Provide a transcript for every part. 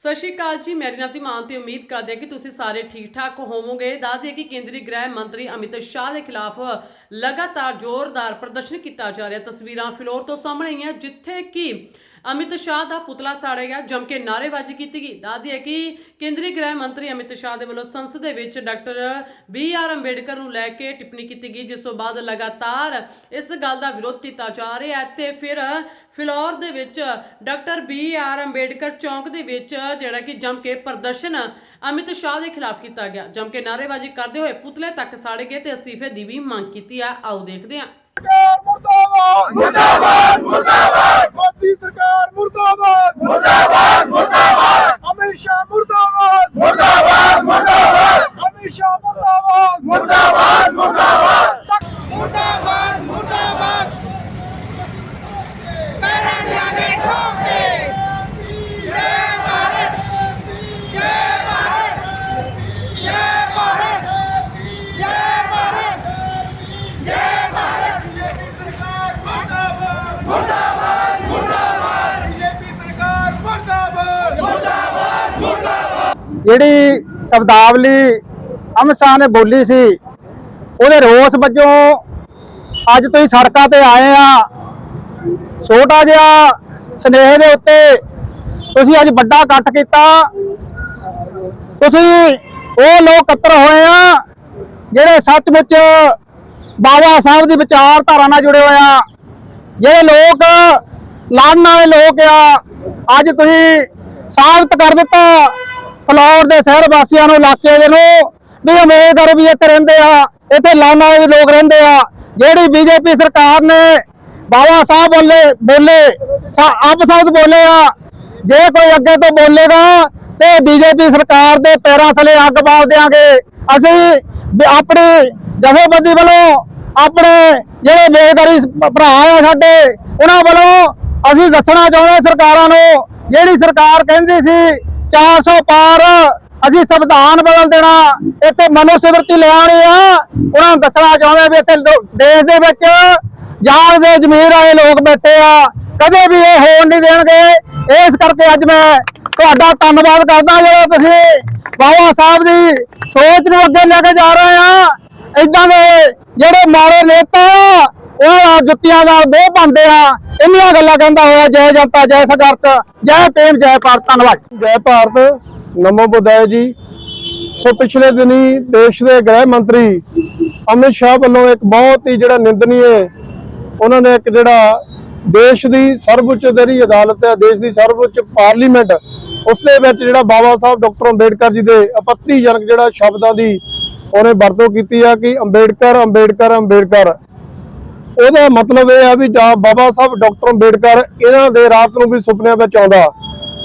ਸਤਿ ਸ਼੍ਰੀ ਅਕਾਲ ਜੀ ਮੇਰੀ ਨਾਮ ਦੀ ਮਾਨ ਤੇ ਉਮੀਦ ਕਰਦੇ ਹਾਂ ਕਿ ਤੁਸੀਂ ਸਾਰੇ ਠੀਕ ਠਾਕ ਹੋਵੋਗੇ। ਦੱਸ ਦਈਏ ਕਿ ਕੇਂਦਰੀ ਗ੍ਰਹਿ ਮੰਤਰੀ ਅਮਿਤ ਸ਼ਾਹ ਦੇ ਖਿਲਾਫ ਲਗਾਤਾਰ ਜ਼ੋਰਦਾਰ ਪ੍ਰਦਰਸ਼ਨ ਕੀਤਾ ਜਾ ਰਿਹਾ। ਤਸਵੀਰਾਂ ਫਿਲੌਰ ਤੋਂ ਸਾਹਮਣੇ ਆਈਆਂ, ਜਿੱਥੇ ਕਿ ਅਮਿਤ ਸ਼ਾਹ ਦਾ ਪੁਤਲਾ ਸਾੜਿਆ ਗਿਆ, ਜਮ ਕੇ ਨਾਅਰੇਬਾਜ਼ੀ ਕੀਤੀ ਗਈ। ਦੱਸ ਹੈ ਕਿ ਕੇਂਦਰੀ ਗ੍ਰਹਿ ਮੰਤਰੀ ਅਮਿਤ ਸ਼ਾਹ ਦੇ ਵੱਲੋਂ ਸੰਸਦ ਦੇ ਵਿੱਚ ਡਾਕਟਰ ਬੀ ਆਰ ਅੰਬੇਡਕਰ ਨੂੰ ਲੈ ਕੇ ਟਿੱਪਣੀ ਕੀਤੀ ਗਈ, ਜਿਸ ਤੋਂ ਬਾਅਦ ਲਗਾਤਾਰ ਇਸ ਗੱਲ ਦਾ ਵਿਰੋਧ ਕੀਤਾ ਜਾ ਰਿਹਾ ਹੈ ਤੇ ਫਿਰ ਫਿਲੌਰ ਦੇ ਵਿੱਚ ਡਾਕਟਰ ਬੀ ਆਰ ਅੰਬੇਡਕਰ ਚੌਂਕ ਦੇ ਵਿੱਚ ਜਿਹੜਾ ਕਿ ਜੰਮ ਕੇ ਪ੍ਰਦਰਸ਼ਨ ਅਮਿਤ ਸ਼ਾਹ ਦੇ ਖਿਲਾਫ ਕੀਤਾ ਗਿਆ। ਜਮ ਕੇ ਨਾਅਰੇਬਾਜ਼ੀ ਕਰਦੇ ਹੋਏ ਪੁਤਲੇ ਤੱਕ ਸਾੜੇ ਗਏ ਤੇ ਅਸਤੀਫੇ ਦੀ ਵੀ ਮੰਗ ਕੀਤੀ ਆ। ਆਓ ਦੇਖਦੇ ਹਾਂ। ਮੁਰਦਾਬਾਦ ਮੁਰਦਾਬਾਦ ਮੁਰਦਾਬਾਦ ਮੋਦੀ ਸਰਕਾਰ ਮੁਰਦਾਬਾਦ ਮੁਰਦਾਬਾਦ ਮੁਰਦਾਬਾਦ ਅਮਿਤ ਸ਼ਾਹ ਮੁਰਦਾਬਾਦ ਮੁਰਦਾਬਾਦ ਮੁਰਦਾਬਾਦ ਅਮਿਤ ਸ਼ਾਹ ਮੁਰਦਾਬਾਦ ਮੁਰਦਾਬਾਦ ਮੁਰਦਾਬਾਦ ਮੁਰਦਾਬਾਦ ਮੁਰਦਾਬਾਦ ਪੈਰਾਂ ਦੇ ਠੋਕੇ ਜੈ ਭਾਰਤ ਜੈ ਭਾਰਤ ਜੈ ਭਾਰਤ ਜੈ ਭਾਰਤ ਜੈ ਭਾਰਤ ਬੀਜੇਪੀ ਸਰਕਾਰ ਮੁਰਦਾਬਾਦ ਮੁਰਦਾਬਾਦ ਮੁਰਦਾਬਾਦ ਬੀਜੇਪੀ ਸਰਕਾਰ ਮੁਰਦਾਬਾਦ ਜਿਹੜੀ ਸ਼ਬਦਾਵਲੀ ਅਮਿਤ ਸ਼ਾਹ ਨੇ ਬੋਲੀ ਸੀ, ਉਹਦੇ ਰੋਸ ਵਜੋਂ ਅੱਜ ਤੁਸੀਂ ਸੜਕਾਂ ਤੇ ਆਏ ਆ, ਛੋਟਾ ਜਿਹਾ ਸਨੇਹ ਦੇ ਉੱਤੇ ਤੁਸੀਂ ਅੱਜ ਵੱਡਾ ਇਕੱਠ ਕੀਤਾ। ਤੁਸੀਂ ਉਹ ਲੋਕ ਇਕੱਤਰ ਹੋਏ ਆ, ਜਿਹੜੇ ਸੱਚਮੁੱਚ ਬਾਬਾ ਸਾਹਿਬ ਦੀ ਵਿਚਾਰਧਾਰਾ ਨਾਲ ਜੁੜੇ ਹੋਏ ਆ। ਜਿਹੜੇ ਲੋਕ ਲੜਨ ਵਾਲੇ ਲੋਕ ਆ, ਅੱਜ ਤੁਸੀਂ ਸਾਬਤ ਕਰ ਦਿੱਤਾ। ਫਲੌਰ ਦੇ ਸ਼ਹਿਰ ਵਾਸੀਆਂ ਨੂੰ, ਇਲਾਕੇ ਦੇ ਨੂੰ ਵੀ ਉਮੀਦ ਕਰੋ ਵੀ ਇੱਥੇ ਰਹਿੰਦੇ ਆ, ਇੱਥੇ ਲੜਨ ਵੀ ਲੋਕ ਰਹਿੰਦੇ ਆ। ਜਿਹੜੀ ਬੀਜੇਪੀ ਸਰਕਾਰ ਨੇ ਬਾਬਾ ਸਾਹਿਬ ਬੋਲੇ ਬੋਲੇ ਆਪ ਸ਼ਬਦ ਬੋਲੇ ਆ, ਜੇ ਕੋਈ ਅੱਗੇ ਤੋਂ ਬੋਲੇਗਾ ਤੇ ਬੀਜੇਪੀ ਸਰਕਾਰ ਦੇ ਪੈਰਾਂ ਥਲੇ ਅੱਗ ਬਾਲ ਦੇਾਂਗੇ ਅਸੀਂ ਵੀ ਆਪਣੀ ਜਥੇਬੰਦੀ ਵੱਲੋਂ ਆਪਣੇ ਜਿਹੜੇ ਬੇਗਾਰੀ ਭਰਾ ਆ ਸਾਡੇ, ਉਹਨਾਂ ਵੱਲੋਂ ਅਸੀਂ ਦੱਸਣਾ ਚਾਹੁੰਦੇ ਸਰਕਾਰਾਂ ਨੂੰ, ਜਿਹੜੀ ਸਰਕਾਰ ਕਹਿੰਦੀ ਸੀ 400 ਪਾਰ ਅਸੀਂ ਸੰਵਿਧਾਨ ਬਦਲ ਦੇਣਾ। ਇੱਥੇ ਮਨੁਸਿਮਰਤੀ ਲਿਆਉਣੀ ਆ। ਉਹਨਾਂ ਨੂੰ ਦੱਸਣਾ ਚਾਹੁੰਦੇ ਵੀ ਇੱਥੇ ਦੇਸ਼ ਦੇ ਵਿੱਚ ਜਾਗ ਦੇ ਜ਼ਮੀਰ ਆਏ ਲੋਕ ਬੈਠੇ ਆ। ਕਦੇ ਵੀ ਇਹ ਹੋਣ ਨਹੀਂ ਦੇਣਗੇ। ਇਸ ਕਰਕੇ ਅੱਜ ਮੈਂ ਤੁਹਾਡਾ ਧੰਨਵਾਦ ਕਰਦਾ ਜਿਹੜਾ ਤੁਸੀਂ ਬਾਬਾ ਸਾਹਿਬ ਦੀ ਸੋਚ ਨੂੰ ਅੱਗੇ ਲੈ ਕੇ ਜਾ ਰਹੇ ਆ। ਇਦਾਂ ਦੇ ਜਿਹੜੇ ਮਾੜੇ ਨੇਤਾ ਆ, ਜੁੱਤੀਆਂ ਨਾਲ ਬੋਹ ਪਾਉਂਦੇ ਆ। ਇੰਨੀਆਂ ਗੱਲਾਂ ਕਹਿੰਦਾ ਹੋਇਆ ਜੈ ਜਨਤਾ ਜੈ ਸੰਘਰਸ਼ ਜੈ ਭੀਮ ਜੈ ਭਾਰਤ ਧੰਨਵਾਦ। ਜੈ ਭਾਰਤ ਨਮੋ ਬੁੱਧਾਏ ਜੀ। ਸੋ ਪਿਛਲੇ ਦਿਨੀ ਦੇਸ਼ ਦੇ ਗ੍ਰਹਿ ਮੰਤਰੀ ਅਮਿਤ ਸ਼ਾਹ ਵੱਲੋਂ ਇੱਕ ਬਹੁਤ ਹੀ ਜਿਹੜਾ ਨਿੰਦਨੀਏ ਉਹਨਾਂ ਨੇ ਇੱਕ ਜਿਹੜਾ ਦੇਸ਼ ਦੀ ਸਰਵਉੱਚ ਜਿਹੜੀ ਅਦਾਲਤ ਹੈ ਦੇਸ਼ ਦੀ ਸਰਵਉੱਚ ਪਾਰਲੀਮੈਂਟ ਉਸ ਦੇ ਵਿੱਚ ਜਿਹੜਾ ਬਾਬਾ ਸਾਹਿਬ ਡਾਕਟਰ ਅੰਬੇਡਕਰ ਜੀ ਦੇ ਆਪੱਤੀਜਨਕ ਜਿਹੜਾ ਸ਼ਬਦਾਂ ਦੀ ਉਹਨੇ ਵਰਤੋਂ ਕੀਤੀ ਆ ਕਿ ਅੰਬੇਡਕਰ ਅੰਬੇਡਕਰ ਅੰਬੇਡਕਰ। ਉਹਦਾ ਮਤਲਬ ਇਹ ਆ ਵੀ ਜਾ ਬਾਬਾ ਸਾਹਿਬ, ਡਾਕਟਰ ਅੰਬੇਡਕਰ ਇਹਨਾਂ ਦੇ ਰਾਤ ਨੂੰ ਵੀ ਸੁਪਨਿਆਂ ਵਿੱਚ ਆਉਂਦਾ।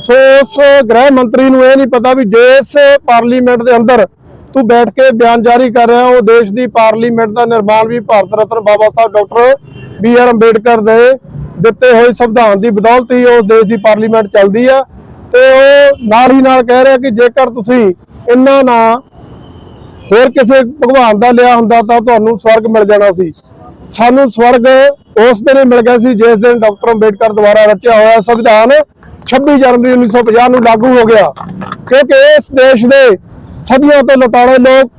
ਸੋ ਉਸ ਗ੍ਰਹਿ ਮੰਤਰੀ ਨੂੰ ਇਹ ਨਹੀਂ ਪਤਾ ਵੀ ਜਿਸ ਪਾਰਲੀਮੈਂਟ ਦੇ ਅੰਦਰ ਤੂੰ ਬੈਠ ਕੇ ਬਿਆਨ ਜਾਰੀ ਕਰ ਰਿਹਾ, ਉਹ ਦੇਸ਼ ਦੀ ਪਾਰਲੀਮੈਂਟ ਦਾ ਨਿਰਮਾਣ ਵੀ Bharat Ratna Baba Sahib, doctor B R Ambedkar ਦੇ ਦਿੱਤੇ ਹੋਏ ਸੰਵਿਧਾਨ ਦੀ ਬਦੌਲਤ ਹੀ ਉਸ ਦੇਸ਼ ਦੀ ਪਾਰਲੀਮੈਂਟ ਚੱਲਦੀ ਆ। ਤੇ ਉਹ ਨਾਲ ਹੀ ਨਾਲ ਕਹਿ ਰਿਹਾ ਕਿ ਜੇਕਰ ਤੁਸੀਂ ਇਹਨਾਂ ਨਾ ਹੋਰ ਕਿਸੇ ਭਗਵਾਨ ਦਾ ਲਿਆ ਹੁੰਦਾ ਤਾਂ ਤੁਹਾਨੂੰ ਸਵਰਗ ਮਿਲ ਜਾਣਾ ਸੀ। ਸਾਨੂੰ ਸਵਰਗ ਉਸ ਦਿਨ ਹੀ ਮਿਲ ਗਿਆ ਸੀ, ਜਿਸ ਦਿਨ ਡਾਕਟਰ ਅੰਬੇਡਕਰ ਦੁਆਰਾ ਰਚਿਆ ਹੋਇਆ ਸੰਵਿਧਾਨ 26 ਜਨਵਰੀ 1950 ਨੂੰ ਲਾਗੂ ਹੋ ਗਿਆ। ਕਿਉਂਕਿ ਇਸ ਦੇਸ਼ ਦੇ ਸਦੀਆਂ ਤੋਂ ਲਤਾੜੇ ਲੋਕ,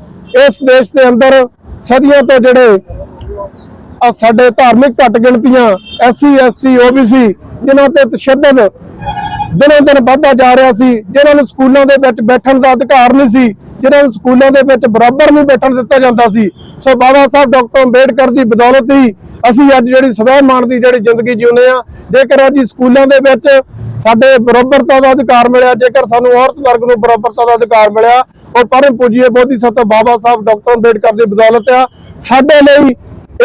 ਇਸ ਦੇਸ਼ ਦੇ ਅੰਦਰ ਸਦੀਆਂ ਤੋਂ ਜਿਹੜੇ ਸਾਡੇ ਧਾਰਮਿਕ ਘੱਟ ਗਿਣਤੀਆਂ ਐਸਸੀ ਐਸਟੀ ਓਬੀਸੀ ਜਿਨ੍ਹਾਂ ਤੇ ਤਸ਼ੱਦਦ ਦਿਨੋਂ ਦਿਨ ਵੱਧਦਾ ਜਾ ਰਿਹਾ ਸੀ, ਜਿਨ੍ਹਾਂ ਨੂੰ ਸਕੂਲਾਂ ਦੇ ਵਿੱਚ ਬੈਠਣ ਦਾ ਅਧਿਕਾਰ ਨਹੀਂ ਸੀ ਜਿਹਨਾਂ ਨੂੰ ਸਕੂਲਾਂ ਦੇ ਵਿੱਚ ਬਰਾਬਰ ਨਹੀਂ ਬੈਠਣ ਦਿੱਤਾ ਜਾਂਦਾ ਸੀ। ਸੋ ਬਾਬਾ ਸਾਹਿਬ, ਡਾਕਟਰ ਅੰਬੇਡਕਰ ਦੀ ਬਦੌਲਤ ਹੀ ਅਸੀਂ ਅੱਜ ਜਿਹੜੀ ਸਵੈਮਾਨ ਦੀ ਜਿਹੜੀ ਜ਼ਿੰਦਗੀ ਜਿਉਂਦੇ ਆ ਜੇਕਰ ਅੱਜ ਸਕੂਲਾਂ ਦੇ ਵਿੱਚ ਸਾਡੇ ਬਰਾਬਰਤਾ ਦਾ ਅਧਿਕਾਰ ਮਿਲਿਆ, ਜੇਕਰ ਸਾਨੂੰ ਔਰਤ ਵਰਗ ਨੂੰ ਬਰਾਬਰਤਾ ਦਾ ਅਧਿਕਾਰ ਮਿਲਿਆ, ਉਹ ਪਰਮ ਪੂਜੀਏ ਬੋਧੀ ਸੱਤ ਬਾਬਾ ਸਾਹਿਬ, ਡਾਕਟਰ ਅੰਬੇਡਕਰ ਦੀ ਬਦੌਲਤ ਆ। ਸਾਡੇ ਲਈ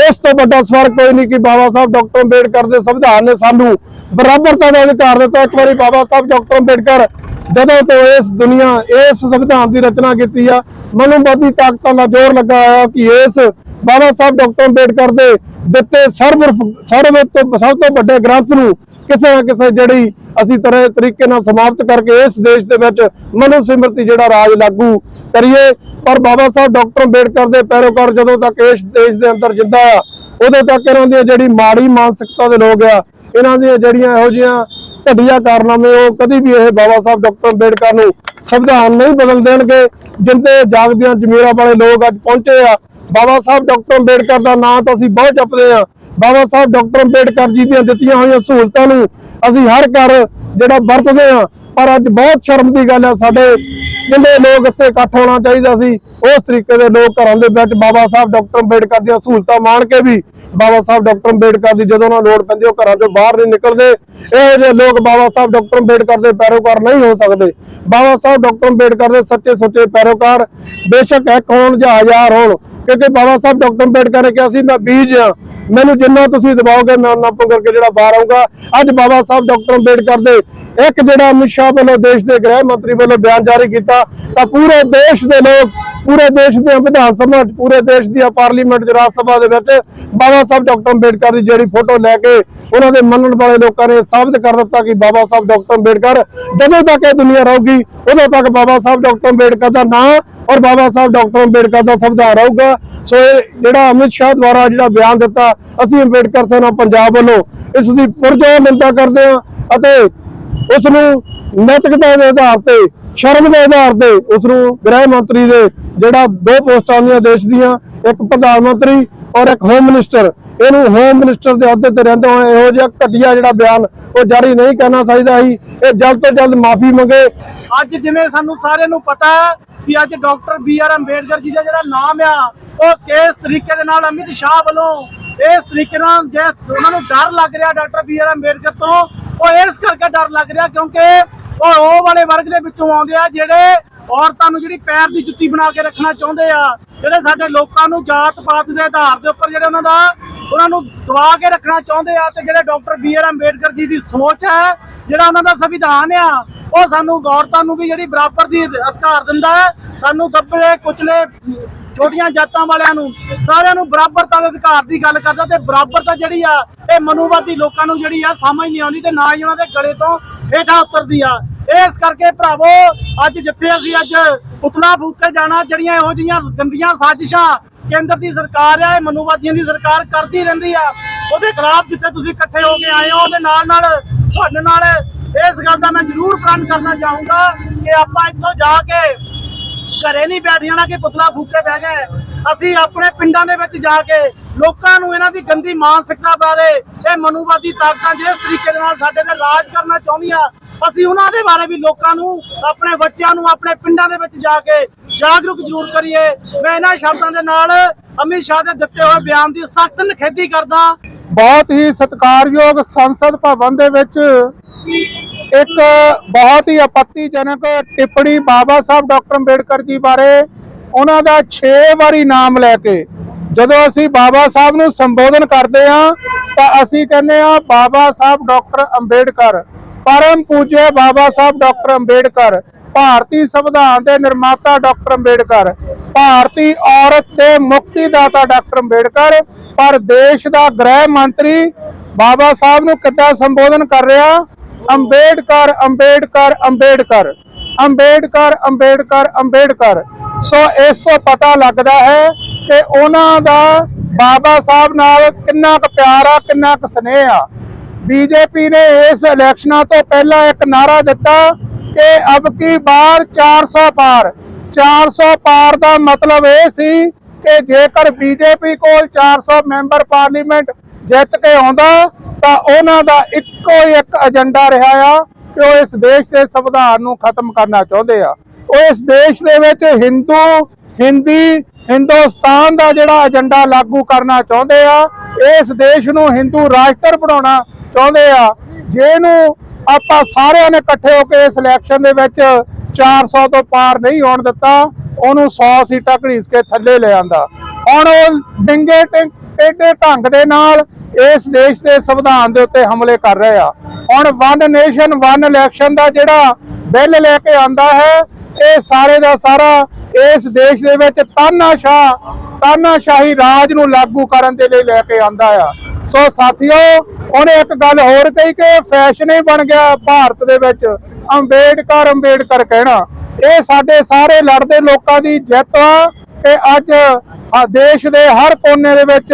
ਇਸ ਤੋਂ ਵੱਡਾ ਸਵਰਗ ਕੋਈ ਨਹੀਂ ਕਿ ਬਾਬਾ ਸਾਹਿਬ, ਡਾਕਟਰ ਅੰਬੇਡਕਰ ਦੇ ਸੰਵਿਧਾਨ ਨੇ ਸਾਨੂੰ ਬਰਾਬਰਤਾ ਦਾ ਅਧਿਕਾਰ ਦਿੱਤਾ। ਇੱਕ ਵਾਰੀ ਬਾਬਾ ਸਾਹਿਬ, ਡਾਕਟਰ ਅੰਬੇਡਕਰ ਜਦੋਂ ਤੋਂ ਇਸ ਦੁਨੀਆ, ਇਸ ਸੰਵਿਧਾਨ ਦੀ ਰਚਨਾ ਕੀਤੀ ਆ ਮਨੁਵਾਦੀ ਤਾਕਤਾਂ ਦਾ ਜ਼ੋਰ ਲੱਗਾ ਹੋਇਆ ਕਿ ਇਸ ਬਾਬਾ ਸਾਹਿਬ ਡਾਕਟਰ ਅੰਬੇਡਕਰ ਦੇ ਦਿੱਤੇ ਸਰਵ ਸਰਵ ਤੋਂ, ਸਭ ਤੋਂ ਵੱਡੇ ਗ੍ਰੰਥ ਨੂੰ ਕਿਸੇ ਨਾ ਕਿਸੇ ਜਿਹੜੀ ਅਸੀਂ ਤਰ੍ਹਾਂ ਤਰੀਕੇ ਨਾਲ ਸਮਾਪਤ ਕਰਕੇ ਇਸ ਦੇਸ਼ ਦੇ ਵਿੱਚ ਮਨੁ ਸਿਮਰਤੀ ਜਿਹੜਾ ਰਾਜ ਲਾਗੂ ਕਰੀਏ। ਪਰ ਬਾਬਾ ਸਾਹਿਬ ਡਾਕਟਰ ਅੰਬੇਡਕਰ ਦੇ ਪੈਰੋਕਾਰ ਜਦੋਂ ਤੱਕ ਇਸ ਦੇਸ਼ ਦੇ ਅੰਦਰ ਜਿੰਦਾ ਆ, ਉਦੋਂ ਤੱਕ ਇਹਨਾਂ ਦੀ ਜਿਹੜੀ ਮਾੜੀ ਮਾਨਸਿਕਤਾ ਦੇ ਲੋਕ ਆ, ਇਹਨਾਂ ਦੀਆਂ ਜਿਹੜੀਆਂ ਇਹੋ ਜਿਹੀਆਂ ਘਟੀਆ ਕਾਰਨਾਮੇ ਉਹ ਕਦੀ ਵੀ ਇਹ ਬਾਬਾ ਸਾਹਿਬ ਡਾਕਟਰ ਅੰਬੇਡਕਰ ਨੂੰ ਸੰਵਿਧਾਨ ਨਹੀਂ ਬਦਲ ਦੇਣਗੇ ਜਿੰਦੇ ਜਾਗਦੀਆਂ ਜ਼ਮੀਰਾਂ ਵਾਲੇ ਲੋਕ ਅੱਜ ਪਹੁੰਚੇ ਆ। ਬਾਬਾ ਸਾਹਿਬ ਡਾਕਟਰ ਅੰਬੇਡਕਰ ਦਾ ਨਾਂ ਤਾਂ ਅਸੀਂ ਬਹੁਤ ਜਪਦੇ ਆ। ਬਾਬਾ ਸਾਹਿਬ ਡਾਕਟਰ ਅੰਬੇਡਕਰ ਜੀ ਦੀਆਂ ਦਿੱਤੀਆਂ ਹੋਈਆਂ ਸਹੂਲਤਾਂ ਨੂੰ ਅਸੀਂ ਹਰ ਘਰ ਜਿਹੜਾ ਵਰਤਦੇ ਆ ਪਰ ਅੱਜ ਬਹੁਤ ਸ਼ਰਮ ਦੀ ਗੱਲ ਹੈ ਸਾਡੇ ਜਿੰਨੇ ਲੋਕ ਇੱਥੇ ਇਕੱਠ ਹੋਣਾ ਚਾਹੀਦਾ ਸੀ, ਉਸ ਤਰੀਕੇ ਦੇ ਲੋਕ ਘਰਾਂ ਦੇ ਵਿੱਚ ਬਾਬਾ ਸਾਹਿਬ ਡਾਕਟਰ ਅੰਬੇਡਕਰ ਦੀਆਂ ਸਹੂਲਤਾਂ ਮਾਣ ਕੇ ਵੀ ਬਾਬਾ ਸਾਹਿਬ ਡਾਕਟਰ ਅੰਬੇਡਕਰ ਦੀ ਜਦੋਂ ਉਹਨਾਂ ਲੋੜ ਪੈਂਦੀ ਉਹ ਘਰਾਂ ਚੋਂ ਬਾਹਰ ਨਹੀਂ ਨਿਕਲਦੇ। ਇਹੋ ਜਿਹੇ ਲੋਕ ਬਾਬਾ ਸਾਹਿਬ ਡਾਕਟਰ ਅੰਬੇਡਕਰ ਦੇ ਪੈਰੋਕਾਰ ਨਹੀਂ ਹੋ ਸਕਦੇ। ਬਾਬਾ ਸਾਹਿਬ ਡਾਕਟਰ ਅੰਬੇਡਕਰ ਦੇ ਸੱਚੇ ਸੁੱਚੇ ਪੈਰੋਕਾਰ ਬੇਸ਼ੱਕ ਇੱਕ ਹੋਣ ਜਾਂ ਹਜ਼ਾਰ ਹੋਣ ਕਿਉਂਕਿ ਬਾਬਾ ਸਾਹਿਬ ਡਾਕਟਰ ਅੰਬੇਡਕਰ ਨੇ ਕਿਹਾ ਸੀ, ਮੈਂ ਬੀਜ ਆ। ਮੈਨੂੰ ਜਿੰਨਾ ਤੁਸੀਂ ਦਬਾਓਗੇ ਮੈਂ ਉਹਨਾਂ ਤੋਂ ਕਰਕੇ ਜਿਹੜਾ ਬਾਹਰ ਆਊਂਗਾ। ਅੱਜ ਬਾਬਾ ਸਾਹਿਬ ਡਾਕਟਰ ਅੰਬੇਡਕਰ ਦੇ ਇੱਕ ਜਿਹੜਾ ਅਮਿਤ ਸ਼ਾਹ ਵੱਲੋਂ ਦੇਸ਼ ਦੇ ਗ੍ਰਹਿ ਮੰਤਰੀ ਵੱਲੋਂ ਬਿਆਨ ਜਾਰੀ ਕੀਤਾ, ਤਾਂ ਪੂਰੇ ਦੇਸ਼ ਦੇ ਲੋਕ ਪੂਰੇ ਦੇਸ਼ ਦੇ ਵਿਧਾਨ ਸਭਾ 'ਚ ਪੂਰੇ ਦੇਸ਼ ਦੀਆਂ ਪਾਰਲੀਮੈਂਟ 'ਚ, ਰਾਜ ਸਭਾ ਦੇ ਵਿੱਚ ਬਾਬਾ ਸਾਹਿਬ ਡਾਕਟਰ ਅੰਬੇਡਕਰ ਦੀ ਜਿਹੜੀ ਫੋਟੋ ਲੈ ਕੇ ਉਹਨਾਂ ਦੇ ਮੰਨਣ ਵਾਲੇ ਲੋਕਾਂ ਨੇ ਸਾਬਤ ਕਰ ਦਿੱਤਾ ਕਿ ਬਾਬਾ ਸਾਹਿਬ ਡਾਕਟਰ ਅੰਬੇਡਕਰ ਜਦੋਂ ਤੱਕ ਇਹ ਦੁਨੀਆ ਰਹੂਗੀ, ਉਦੋਂ ਤੱਕ ਬਾਬਾ ਸਾਹਿਬ ਡਾਕਟਰ ਅੰਬੇਡਕਰ ਦਾ ਨਾਂ ਔਰ ਬਾਬਾ ਸਾਹਿਬ ਡਾਕਟਰ ਅੰਬੇਡਕਰ ਦਾ ਸੰਵਿਧਾਨ ਰਹੂਗਾ। ਸੋ ਇਹ ਜਿਹੜਾ ਅਮਿਤ ਸ਼ਾਹ ਦੁਆਰਾ ਜਿਹੜਾ ਬਿਆਨ ਦਿੱਤਾ, ਅਸੀਂ ਅੰਬੇਡਕਰ ਸੈਨਾ ਪੰਜਾਬ ਵੱਲੋਂ ਇਸ ਦੀ ਪੁਰਜੋਰ ਨਿੰਦਾ ਕਰਦੇ ਹਾਂ ਅਤੇ ਉਸ ਨੂੰ ਨੈਤਿਕਤਾ ਦੇ ਆਧਾਰ ਤੇ, ਸ਼ਰਮ ਦੇ ਆਧਾਰ ਤੇ ਉਸ ਨੂੰ ਗ੍ਰਹਿ ਮੰਤਰੀ ਦੇ ਜਿਹੜਾ ਦੋ ਪੋਸਟਾਂ ਆਉਂਦੀਆਂ ਦੇਸ਼ ਦੀਆਂ, ਇੱਕ ਪ੍ਰਧਾਨ ਮੰਤਰੀ ਔਰ ਇੱਕ ਹੋਮ ਮਿਨਿਸਟਰ ਇਹਨੂੰ ਹੋਮ ਮਿਨਿਸਟਰ ਦੇ ਅਹੁਦੇ ਤੇ ਰਹਿੰਦੇ ਹੋਏ ਇਹੋ ਜਿਹਾ ਘਟੀਆ ਜਿਹੜਾ ਬਿਆਨ ਉਹ ਜਾਰੀ ਨਹੀਂ ਕਰਨਾ ਚਾਹੀਦਾ ਸੀ। ਇਹ ਜਲਦ ਤੋਂ ਜਲਦ ਮਾਫੀ ਮੰਗੇ। ਅੱਜ ਜਿਵੇਂ ਸਾਨੂੰ ਸਾਰਿਆਂ ਨੂੰ ਪਤਾ ਕਿ ਅੱਜ doctor B R Ambedkar ji ਦਾ ਜਿਹੜਾ ਨਾਮ ਆ, ਉਹ ਕਿਸ ਤਰੀਕੇ ਦੇ ਨਾਲ ਅਮਿਤ ਸ਼ਾਹ ਵੱਲੋਂ ਇਸ ਤਰੀਕੇ ਨਾਲ ਜੇ ਉਹਨਾਂ ਨੂੰ ਡਰ ਲੱਗ ਰਿਹਾ ਡਾਕਟਰ ਬੀ ਆਰ ਅੰਬੇਡਕਰ ਤੋਂ ਉਹ ਇਸ ਕਰਕੇ ਡਰ ਲੱਗ ਰਿਹਾ ਕਿਉਂਕਿ ਉਹ ਉਹ ਵਾਲੇ ਵਰਗ ਦੇ ਵਿੱਚੋਂ ਆਉਂਦੇ ਆ ਜਿਹੜੇ ਔਰਤਾਂ ਨੂੰ ਜਿਹੜੀ ਪੈਰ ਦੀ ਜੁੱਤੀ ਬਣਾ ਕੇ ਰੱਖਣਾ ਚਾਹੁੰਦੇ ਆ, ਜਿਹੜੇ ਸਾਡੇ ਲੋਕਾਂ ਨੂੰ ਜਾਤ ਪਾਤ ਦੇ ਆਧਾਰ ਦੇ ਉੱਪਰ ਜਿਹੜੇ ਉਹਨਾਂ ਦਾ, ਉਹਨਾਂ ਨੂੰ ਦਬਾ ਕੇ ਰੱਖਣਾ ਚਾਹੁੰਦੇ ਆ ਤੇ ਜਿਹੜੇ doctor B R Ambedkar ji ਦੀ ਸੋਚ ਹੈ, ਜਿਹੜਾ ਉਹਨਾਂ ਦਾ ਸੰਵਿਧਾਨ ਆ, ਉਹ ਸਾਨੂੰ ਔਰਤਾਂ ਨੂੰ ਵੀ ਜਿਹੜੀ ਬਰਾਬਰ ਦੀ ਅਧਿਕਾਰ ਦਿੰਦਾ ਹੈ, ਸਾਨੂੰ ਦੱਬੇ ਕੁਚਲੇ ਛੋਟੀਆਂ ਜਾਤਾਂ ਵਾਲਿਆਂ ਨੂੰ, ਸਾਰਿਆਂ ਨੂੰ ਬਰਾਬਰਤਾ ਦੇ ਅਧਿਕਾਰ ਦੀ ਗੱਲ ਕਰਦਾ ਤੇ ਬਰਾਬਰਤਾ ਜਿਹੜੀ ਆ, ਇਹ ਮਨੂਵਾਦੀ ਲੋਕਾਂ ਨੂੰ ਜਿਹੜੀ ਆ ਸਮਝ ਨਹੀਂ ਆਉਂਦੀ ਤੇ ਨਾ ਹੀ ਉਹਨਾਂ ਦੇ ਗਲੇ ਤੋਂ ਹੇਠਾਂ ਉਤਰਦੀ ਆ। ਇਸ ਕਰਕੇ ਭਰਾਵੋ, ਅੱਜ ਜਿੱਥੇ ਅਸੀਂ ਅੱਜ ਪੁਤਲਾ ਫੂਕ ਕੇ ਜਾਣਾ, ਜਿਹੜੀਆਂ ਇਹੋ ਜਿਹੀਆਂ ਗੰਦੀਆਂ ਸਾਜ਼ਿਸ਼ਾਂ ਕੇਂਦਰ ਦੀ ਸਰਕਾਰ ਆ, ਇਹ ਮਨੂਵਾਦੀਆਂ ਦੀ ਸਰਕਾਰ ਕਰਦੀ ਰਹਿੰਦੀ ਆ, ਉਹਦੇ ਖਿਲਾਫ ਜਿੱਥੇ ਤੁਸੀਂ ਇਕੱਠੇ ਹੋ ਕੇ ਆਏ ਹੋ, ਉਹਦੇ ਨਾਲ ਨਾਲ, ਤੁਹਾਡੇ ਨਾਲ ਇਸ ਗੱਲ ਦਾ ਮੈਂ ਜ਼ਰੂਰ ਪ੍ਰਣ ਕਰਨਾ ਚਾਹੂੰਗਾ ਕਿ ਆਪਾਂ ਇੱਥੋਂ ਜਾ ਕੇ ਘਰੇ ਨਹੀਂ ਬੈਠ ਜਾਣਾ ਕਿ ਪੁਤਲਾ ਫੂਕੇ ਬਹਿ ਗਏ ਅਸੀਂ ਆਪਣੇ ਪਿੰਡਾਂ ਦੇ ਵਿੱਚ ਜਾ ਕੇ ਲੋਕਾਂ ਨੂੰ ਇਹਨਾਂ ਦੀ ਗੰਦੀ ਮਾਨਸਿਕਤਾ ਬਾਰੇ ਇਹ ਮਨੂਵਾਦੀ ਤਾਕਤਾਂ ਜਿਸ ਤਰੀਕੇ ਦੇ ਨਾਲ ਸਾਡੇ ਤੇ ਰਾਜ ਕਰਨਾ ਚਾਹੁੰਦੀਆਂ, ਅਸੀਂ ਉਹਨਾਂ ਦੇ ਬਾਰੇ ਵੀ ਲੋਕਾਂ ਨੂੰ, ਆਪਣੇ ਬੱਚਿਆਂ ਨੂੰ, ਆਪਣੇ ਪਿੰਡਾਂ ਦੇ ਵਿੱਚ ਜਾ ਕੇ ਜਾਗਰੂਕ ਜ਼ਰੂਰ ਕਰੀਏ। ਮੈਂ ਇਹਨਾਂ ਸ਼ਬਦਾਂ ਦੇ ਨਾਲ ਅਮਿਤ ਸ਼ਾਹ ਦੇ ਦਿੱਤੇ ਹੋਏ ਬਿਆਨ ਦੀ ਸਖਤ ਨਿਖੇਧੀ ਕਰਦਾ। ਬਹੁਤ ਹੀ ਸਤਿਕਾਰਯੋਗ ਸੰਸਦ ਭਵਨ ਦੇ ਵਿੱਚ ਇੱਕ ਬਹੁਤ ਹੀ ਆਪੱਤੀਜਨਕ ਟਿੱਪਣੀ ਬਾਬਾ ਸਾਹਿਬ ਡਾਕਟਰ ਅੰਬੇਡਕਰ ਜੀ ਬਾਰੇ ਉਹਨਾਂ ਦਾ 6 ਵਾਰੀ ਨਾਮ ਲੈ ਕੇ ਜਦੋਂ ਅਸੀਂ ਬਾਬਾ ਸਾਹਿਬ ਨੂੰ ਸੰਬੋਧਨ ਕਰਦੇ ਹਾਂ, ਤਾਂ ਅਸੀਂ ਕਹਿੰਦੇ ਹਾਂ, ਬਾਬਾ ਸਾਹਿਬ ਡਾਕਟਰ ਅੰਬੇਡਕਰ, ਪਰਮ ਪੂਜੇ ਬਾਬਾ ਸਾਹਿਬ ਡਾਕਟਰ ਅੰਬੇਡਕਰ, ਭਾਰਤੀ ਸੰਵਿਧਾਨ ਦੇ ਨਿਰਮਾਤਾ ਡਾਕਟਰ ਅੰਬੇਡਕਰ, ਭਾਰਤੀ ਔਰਤ ਦੇ ਮੁਕਤੀ ਦਾਤਾ ਡਾਕਟਰ ਅੰਬੇਡਕਰ, ਪਰ ਦੇਸ਼ ਦਾ ਗ੍ਰਹਿ ਮੰਤਰੀ ਬਾਬਾ ਸਾਹਿਬ ਨੂੰ ਕਿੱਦਾਂ ਸੰਬੋਧਨ ਕਰ ਰਿਹਾ? ਅੰਬੇਡਕਰ ਅੰਬੇਡਕਰ ਅੰਬੇਡਕਰ। ਅੰਬੇਡਕਰ ਅੰਬੇਡਕਰ ਅੰਬੇਡਕਰ। ਸੋ ਇਸ ਤੋਂ ਪਤਾ ਲੱਗਦਾ ਹੈ ਕਿ ਉਹਨਾਂ ਦਾ ਬਾਬਾ ਸਾਹਿਬ ਨਾਲ ਕਿੰਨਾ ਕੁ ਪਿਆਰ ਆ, ਕਿੰਨਾ ਕੁ ਸਨੇਹ ਆ। ਬੀਜੇਪੀ ਨੇ ਇਸ ਇਲੈਕਸ਼ਨਾਂ ਤੋਂ ਪਹਿਲਾਂ ਇੱਕ ਨਾਰਾ ਦਿੱਤਾ ਕਿ ਅਬ ਕੀ ਬਾਰ 400 ਪਾਰ। 400 ਪਾਰ ਦਾ ਮਤਲਬ ਇਹ ਸੀ ਕਿ ਜੇਕਰ ਬੀਜੇਪੀ ਕੋਲ 400 ਮੈਂਬਰ ਪਾਰਲੀਮੈਂਟ ਜਿੱਤ ਕੇ ਆਉਂਦਾ, ਤਾਂ ਉਹਨਾਂ ਦਾ ਇੱਕੋ ਹੀ ਇੱਕ ਏਜੰਡਾ ਰਿਹਾ ਆ ਕਿ ਉਹ ਇਸ ਦੇਸ਼ ਦੇ ਸੰਵਿਧਾਨ ਨੂੰ ਖਤਮ ਕਰਨਾ ਚਾਹੁੰਦੇ ਆ। ਉਹ ਇਸ ਦੇਸ਼ ਦੇ ਵਿੱਚ ਹਿੰਦੂ ਹਿੰਦੀ ਹਿੰਦੁਸਤਾਨ ਦਾ ਜਿਹੜਾ ਏਜੰਡਾ ਲਾਗੂ ਕਰਨਾ ਚਾਹੁੰਦੇ ਆ, ਇਸ ਦੇਸ਼ ਨੂੰ ਹਿੰਦੂ ਰਾਸ਼ਟਰ ਬਣਾਉਣਾ ਚਾਹੁੰਦੇ ਆ। ਜਿਹਨੂੰ ਆਪਾਂ ਸਾਰਿਆਂ ਨੇ ਇਕੱਠੇ ਹੋ ਕੇ ਇਸ ਇਲੈਕਸ਼ਨ ਦੇ ਵਿੱਚ 400 ਤੋਂ ਪਾਰ ਨਹੀਂ ਹੋਣ ਦਿੱਤਾ, ਉਹਨੂੰ 100 ਸੀਟਾਂ ਘੜੀਸ ਕੇ ਥੱਲੇ ਲੈ ਆਂਦਾ। ਹੁਣ ਉਹ ਡਿੰਗੇ ਟੇਡੇ ਢੰਗ ਦੇ ਨਾਲ ਇਸ ਦੇਸ਼ ਦੇ ਸੰਵਿਧਾਨ ਦੇ ਉੱਤੇ ਹਮਲੇ ਕਰ ਰਹੇ ਆ। ਹੁਣ ਵਨ ਨੇਸ਼ਨ ਵਨ ਇਲੈਕਸ਼ਨ ਦਾ ਜਿਹੜਾ ਬਿੱਲ ਲੈ ਕੇ ਆਂਦਾ ਹੈ, ਇਹ ਸਾਰੇ ਦਾ ਸਾਰਾ ਇਸ ਦੇਸ਼ ਦੇ ਵਿੱਚ ਤਾਨਾਸ਼ਾਹ, ਤਾਨਾਸ਼ਾਹੀ ਰਾਜ ਨੂੰ ਲਾਗੂ ਕਰਨ ਦੇ ਲਈ ਲੈ ਕੇ ਆਂਦਾ ਆ। ਸੋ ਸਾਥੀਓ ਉਹਨੇ ਇੱਕ ਗੱਲ ਹੋਰ ਕਹੀ ਕਿ ਫੈਸ਼ਨ ਹੀ ਬਣ ਗਿਆ ਭਾਰਤ ਦੇ ਵਿੱਚ। ਅੰਬੇਡਕਰ ਅੰਬੇਡਕਰ ਕਹਿਣਾ। ਇਹ ਸਾਡੇ ਸਾਰੇ ਲੜਦੇ ਲੋਕਾਂ ਦੀ ਜਿੱਤ ਆ। ਕਿ ਅੱਜ ਦੇਸ਼ ਦੇ ਹਰ ਕੋਨੇ ਦੇ ਵਿੱਚ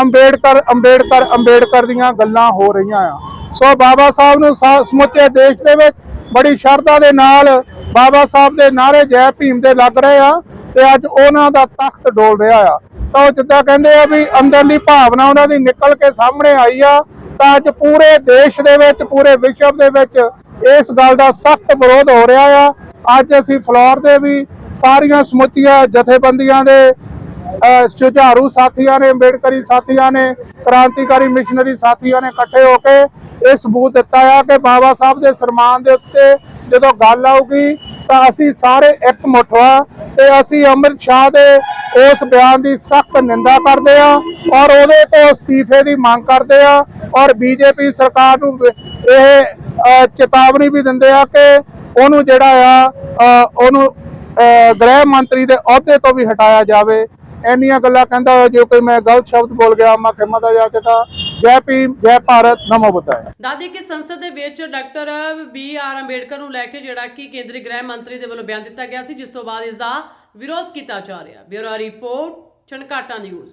ਅੰਬੇਡਕਰ ਅੰਬੇਡਕਰ ਅੰਬੇਡਕਰ ਦੀਆਂ ਗੱਲਾਂ ਹੋ ਰਹੀਆਂ ਆ। ਸੋ ਬਾਬਾ ਸਾਹਿਬ ਨੂੰ ਸਾ- ਸਮੁੱਚੇ ਦੇਸ਼ ਦੇ ਵਿੱਚ ਬੜੀ ਸ਼ਰਧਾ ਦੇ ਨਾਲ ਬਾਬਾ ਸਾਹਿਬ ਦੇ ਨਾਰੇ ਜੈ ਭੀਮ ਦੇ ਲੱਗ ਰਹੇ ਆ ਤੇ ਅੱਜ ਉਹਨਾਂ ਦਾ ਤਖਤ ਡੋਲ ਰਿਹਾ ਆ। ਤਾਂ ਉਹ ਜਿੱਦਾਂ ਕਹਿੰਦੇ ਆ ਵੀ ਅੰਦਰਲੀ ਭਾਵਨਾ ਉਹਨਾਂ ਦੀ ਨਿਕਲ ਕੇ ਸਾਹਮਣੇ ਆਈ ਆ, ਤਾਂ ਅੱਜ ਪੂਰੇ ਦੇਸ਼ ਦੇ ਵਿੱਚ, ਪੂਰੇ ਵਿਸ਼ਵ ਦੇ ਵਿੱਚ ਇਸ ਗੱਲ ਦਾ ਸਖਤ ਵਿਰੋਧ ਹੋ ਰਿਹਾ ਆ। ਅੱਜ ਅਸੀਂ ਫਲੋਰ ਦੇ ਵੀ ਸਾਰੀਆਂ ਸਮੁੱਚੀਆਂ ਜਥੇਬੰਦੀਆਂ ਦੇ ਸੁਝਾਰੂ ਸਾਥੀਆਂ ਨੇ, ਅੰਬੇਡਕਰੀ ਸਾਥੀਆਂ ਨੇ, ਕ੍ਰਾਂਤੀਕਾਰੀ ਮਿਸ਼ਨਰੀ ਸਾਥੀਆਂ ਨੇ ਇਕੱਠੇ ਹੋ ਕੇ ਇਹ ਸਬੂਤ ਦਿੱਤਾ ਆ ਕਿ ਬਾਬਾ ਸਾਹਿਬ ਦੇ ਸਨਮਾਨ ਦੇ ਉੱਤੇ ਜਦੋਂ ਗੱਲ ਆਊਗੀ ਤਾਂ ਅਸੀਂ ਸਾਰੇ ਇੱਕ ਮੁੱਠਵਾ ਤੇ ਅਸੀਂ ਅੰਮ੍ਰਿਤ ਸ਼ਾਹ ਦੇ ਉਸ ਬਿਆਨ ਦੀ ਸਖਤ ਨਿੰਦਾ ਕਰਦੇ ਆ ਔਰ ਉਹਦੇ ਤੋਂ ਅਸਤੀਫੇ ਦੀ ਮੰਗ ਕਰਦੇ ਆ ਔਰ ਬੀਜੇਪੀ ਸਰਕਾਰ ਨੂੰ ਇਹ ਚੇਤਾਵਨੀ ਵੀ ਦਿੰਦੇ ਆ ਕਿ ਉਹਨੂੰ ਜਿਹੜਾ ਆ ਉਹਨੂੰ ਗ੍ਰਹਿ ਮੰਤਰੀ ਦੇ ਅਹੁਦੇ ਤੋਂ ਵੀ ਹਟਾਇਆ ਜਾਵੇ। ਇੰਨੀਆਂ ਗੱਲਾਂ ਕਹਿੰਦਾ ਹੋਇਆ ਜੋ ਕੋਈ ਮੈਂ ਗਲਤ ਸ਼ਬਦ ਬੋਲ ਗਿਆ, ਮੈਂ ਖਿਮਾ ਦਾ ਜਾਚਕਾ ਜੈ ਭੀਮ, ਜੈ ਭਾਰਤ, ਨਮੋ ਬੁੱਧਾਏ। ਦਾਦੀ ਕਿ ਸੰਸਦ ਦੇ ਵਿੱਚ ਡਾਕਟਰ ਬੀ ਆਰ ਅੰਬੇਡਕਰ ਨੂੰ ਲੈ ਕੇ ਜਿਹੜਾ ਕਿ ਕੇਂਦਰੀ ਗ੍ਰਹਿ ਮੰਤਰੀ ਦੇ ਵੱਲੋਂ ਬਿਆਨ ਦਿੱਤਾ ਗਿਆ ਸੀ, ਜਿਸ ਤੋਂ ਬਾਅਦ ਇਸ ਦਾ ਵਿਰੋਧ ਕੀਤਾ ਜਾ ਰਿਹਾ। Bureau report Chhankata news.